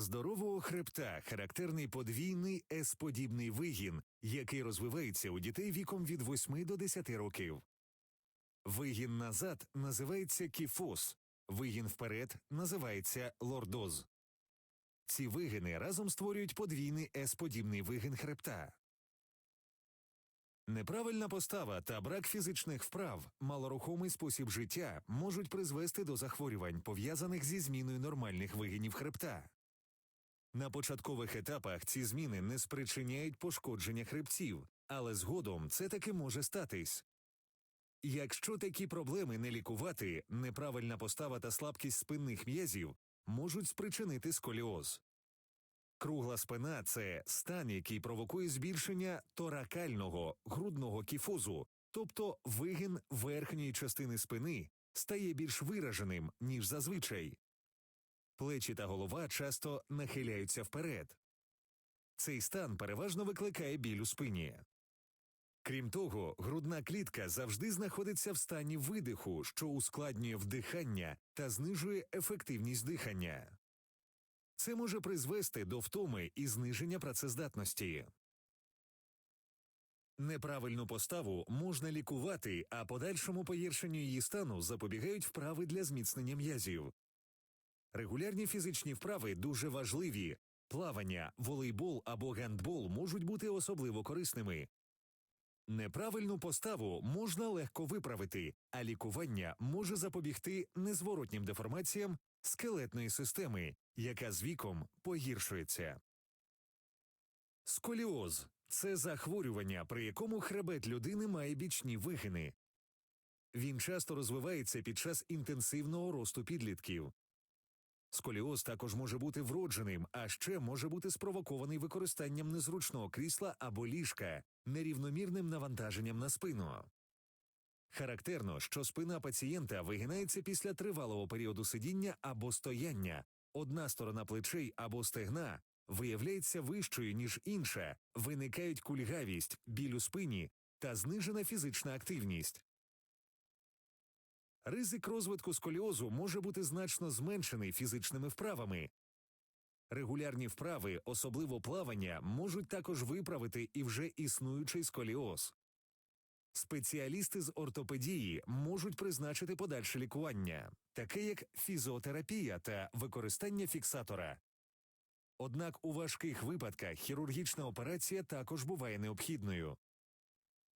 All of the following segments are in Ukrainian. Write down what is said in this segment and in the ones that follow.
здорового хребта характерний подвійний С-подібний вигін, який розвивається у дітей віком від 8 до 10 років. Вигін назад називається кіфоз, вигін вперед називається лордоз. Ці вигини разом створюють подвійний С-подібний вигін хребта. Неправильна постава та брак фізичних вправ, малорухомий спосіб життя можуть призвести до захворювань, пов'язаних зі зміною нормальних вигинів хребта. На початкових етапах ці зміни не спричиняють пошкодження хребців, але згодом це таки може статись. Якщо такі проблеми не лікувати, неправильна постава та слабкість спинних м'язів можуть спричинити сколіоз. Кругла спина це стан, який провокує збільшення торакального грудного кіфозу, тобто вигин верхньої частини спини стає більш вираженим, ніж зазвичай. Плечі та голова часто нахиляються вперед. Цей стан переважно викликає біль у спині. Крім того, грудна клітка завжди знаходиться в стані видиху, що ускладнює вдихання та знижує ефективність дихання. Це може призвести до втоми і зниження працездатності. Неправильну поставу можна лікувати, а подальшому погіршенню її стану запобігають вправи для зміцнення м'язів. Регулярні фізичні вправи дуже важливі. Плавання, волейбол або гандбол можуть бути особливо корисними. Неправильну поставу можна легко виправити, а лікування може запобігти незворотнім деформаціям скелетної системи, яка з віком погіршується. Сколіоз це захворювання, при якому хребет людини має бічні вигини. Він часто розвивається під час інтенсивного росту підлітків. Сколіоз також може бути вродженим, а ще може бути спровокований використанням незручного крісла або ліжка, нерівномірним навантаженням на спину. Характерно, що спина пацієнта вигинається після тривалого періоду сидіння або стояння, одна сторона плечей або стегна виявляється вищою, ніж інша, виникають кульгавість, біль у спині та знижена фізична активність. Ризик розвитку сколіозу може бути значно зменшений фізичними вправами. Регулярні вправи, особливо плавання, можуть також виправити і вже існуючий сколіоз. Спеціалісти з ортопедії можуть призначити подальше лікування, таке як фізіотерапія та використання фіксатора. Однак у важких випадках хірургічна операція також буває необхідною.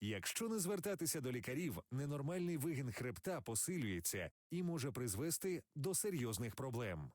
Якщо не звертатися до лікарів, ненормальний вигін хребта посилюється і може призвести до серйозних проблем.